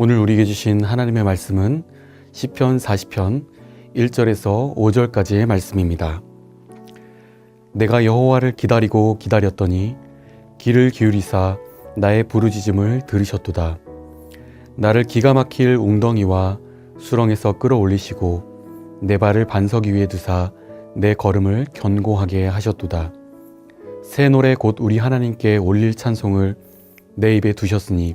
오늘 우리에게 주신 하나님의 말씀은 시편 40편 1절에서 5절까지의 말씀입니다. 내가 여호와를 기다리고 기다렸더니 귀를 기울이사 나의 부르짖음을 들으셨도다. 나를 기가 막힐 웅덩이와 수렁에서 끌어올리시고 내 발을 반석 위에 두사 내 걸음을 견고하게 하셨도다. 새 노래 곧 우리 하나님께 올릴 찬송을 내 입에 두셨으니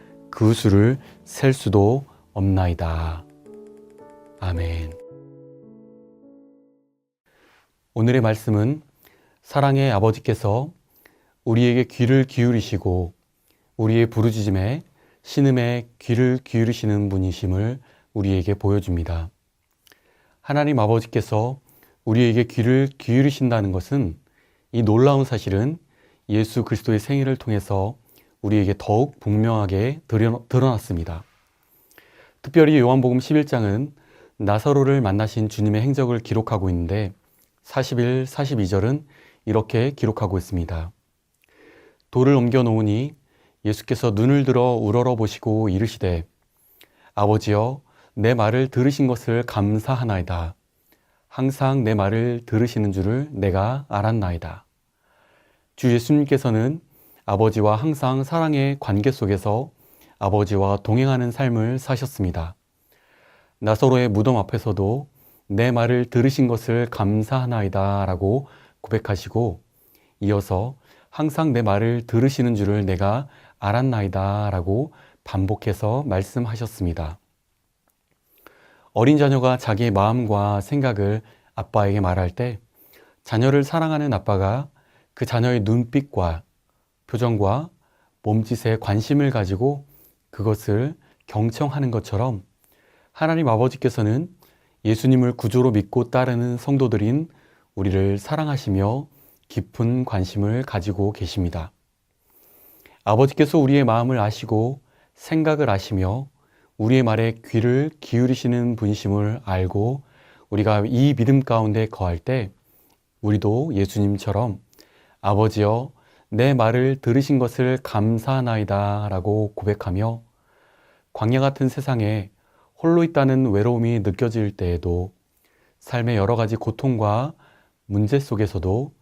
그 수를 셀 수도 없나이다. 아멘. 오늘의 말씀은 사랑의 아버지께서 우리에게 귀를 기울이시고 우리의 부르짖음에 신음에 귀를 기울이시는 분이심을 우리에게 보여줍니다. 하나님 아버지께서 우리에게 귀를 기울이신다는 것은 이 놀라운 사실은 예수 그리스도의 생일을 통해서 우리에게 더욱 분명하게 드러났습니다. 특별히 요한복음 11장은 나사로를 만나신 주님의 행적을 기록하고 있는데 41, 42절은 이렇게 기록하고 있습니다. 돌을 옮겨 놓으니 예수께서 눈을 들어 우러러 보시고 이르시되 아버지여 내 말을 들으신 것을 감사하나이다. 항상 내 말을 들으시는 줄을 내가 알았나이다. 주 예수님께서는 아버지와 항상 사랑의 관계 속에서 아버지와 동행하는 삶을 사셨습니다. 나서로의 무덤 앞에서도 내 말을 들으신 것을 감사하나이다 라고 고백하시고 이어서 항상 내 말을 들으시는 줄을 내가 알았나이다 라고 반복해서 말씀하셨습니다. 어린 자녀가 자기의 마음과 생각을 아빠에게 말할 때 자녀를 사랑하는 아빠가 그 자녀의 눈빛과 표정과 몸짓에 관심을 가지고 그것을 경청하는 것처럼 하나님 아버지께서는 예수님을 구조로 믿고 따르는 성도들인 우리를 사랑하시며 깊은 관심을 가지고 계십니다. 아버지께서 우리의 마음을 아시고 생각을 아시며 우리의 말에 귀를 기울이시는 분심을 알고 우리가 이 믿음 가운데 거할 때 우리도 예수님처럼 아버지여 내 말을 들으신 것을 감사하나이다 라고 고백하며 광야 같은 세상에 홀로 있다는 외로움이 느껴질 때에도 삶의 여러 가지 고통과 문제 속에서도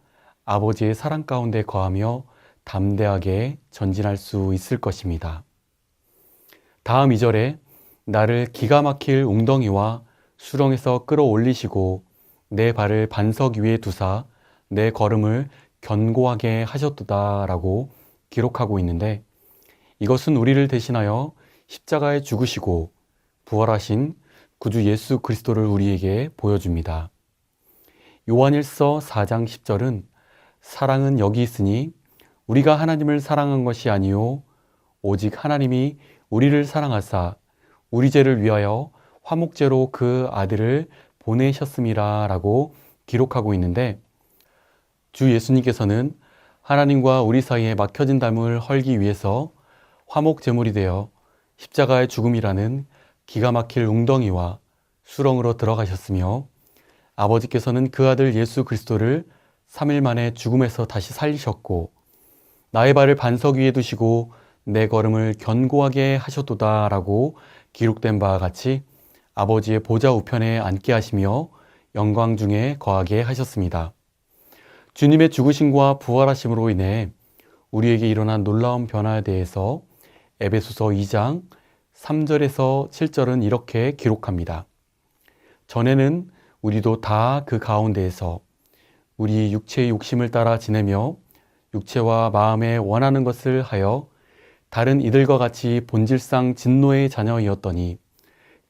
아버지의 사랑 가운데 거하며 담대하게 전진할 수 있을 것입니다. 다음 이절에 나를 기가 막힐 웅덩이와 수렁에서 끌어올리시고 내 발을 반석 위에 두사 내 걸음을 견고하게 하셨도다라고 기록하고 있는데 이것은 우리를 대신하여 십자가에 죽으시고 부활하신 구주 예수 그리스도를 우리에게 보여줍니다. 요한일서 4장 10절은 사랑은 여기 있으니 우리가 하나님을 사랑한 것이 아니요 오직 하나님이 우리를 사랑하사 우리 죄를 위하여 화목제로 그 아들을 보내셨음이라라고 기록하고 있는데 주 예수님께서는 하나님과 우리 사이에 막혀진 담을 헐기 위해서 화목 제물이 되어 십자가의 죽음이라는 기가 막힐 웅덩이와 수렁으로 들어가셨으며 아버지께서는 그 아들 예수 그리스도를 3일 만에 죽음에서 다시 살리셨고 나의 발을 반석 위에 두시고 내 걸음을 견고하게 하셨도다라고 기록된 바와 같이 아버지의 보좌 우편에 앉게 하시며 영광 중에 거하게 하셨습니다. 주님의 죽으심과 부활하심으로 인해 우리에게 일어난 놀라운 변화에 대해서 에베소서 2장 3절에서 7절은 이렇게 기록합니다. 전에는 우리도 다 그 가운데에서 우리 육체의 욕심을 따라 지내며 육체와 마음에 원하는 것을 하여 다른 이들과 같이 본질상 진노의 자녀이었더니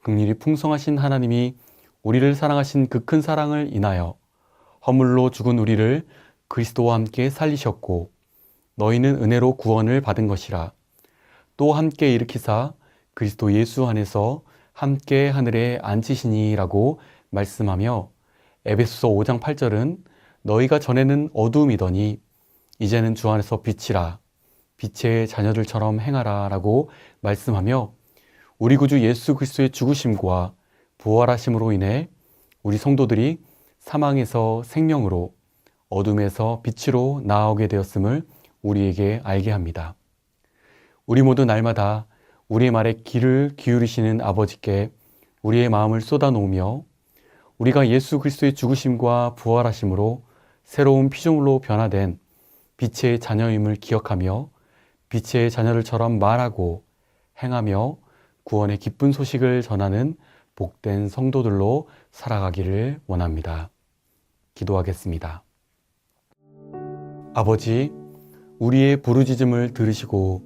극률이 풍성하신 하나님이 우리를 사랑하신 그 큰 사랑을 인하여 허물로 죽은 우리를 그리스도와 함께 살리셨고 너희는 은혜로 구원을 받은 것이라. 또 함께 일으키사 그리스도 예수 안에서 함께 하늘에 앉히시니라고 말씀하며 에베소서 5장 8절은 너희가 전에는 어두움이더니 이제는 주 안에서 빛이라. 빛의 자녀들처럼 행하라라고 말씀하며 우리 구주 예수 그리스도의 죽으심과 부활하심으로 인해 우리 성도들이 사망에서 생명으로 어둠에서 빛으로 나아오게 되었음을 우리에게 알게 합니다. 우리 모두 날마다 우리의 말에 귀를 기울이시는 아버지께 우리의 마음을 쏟아놓으며 우리가 예수 그리스도의 죽으심과 부활하심으로 새로운 피조물로 변화된 빛의 자녀임을 기억하며 빛의 자녀들처럼 말하고 행하며 구원의 기쁜 소식을 전하는 복된 성도들로 살아가기를 원합니다. 기도하겠습니다. 아버지, 우리의 부르짖음을 들으시고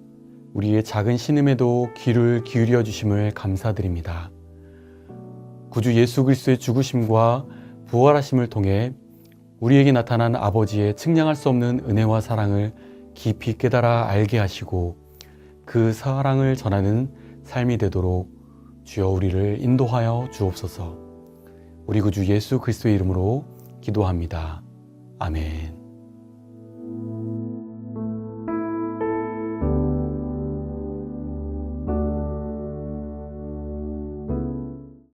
우리의 작은 신음에도 귀를 기울여 주심을 감사드립니다. 구주 예수 그리스도의 죽으심과 부활하심을 통해 우리에게 나타난 아버지의 측량할 수 없는 은혜와 사랑을 깊이 깨달아 알게 하시고 그 사랑을 전하는 삶이 되도록 주여 우리를 인도하여 주옵소서. 우리 구주 예수 그리스도의 이름으로 기도합니다. 아멘.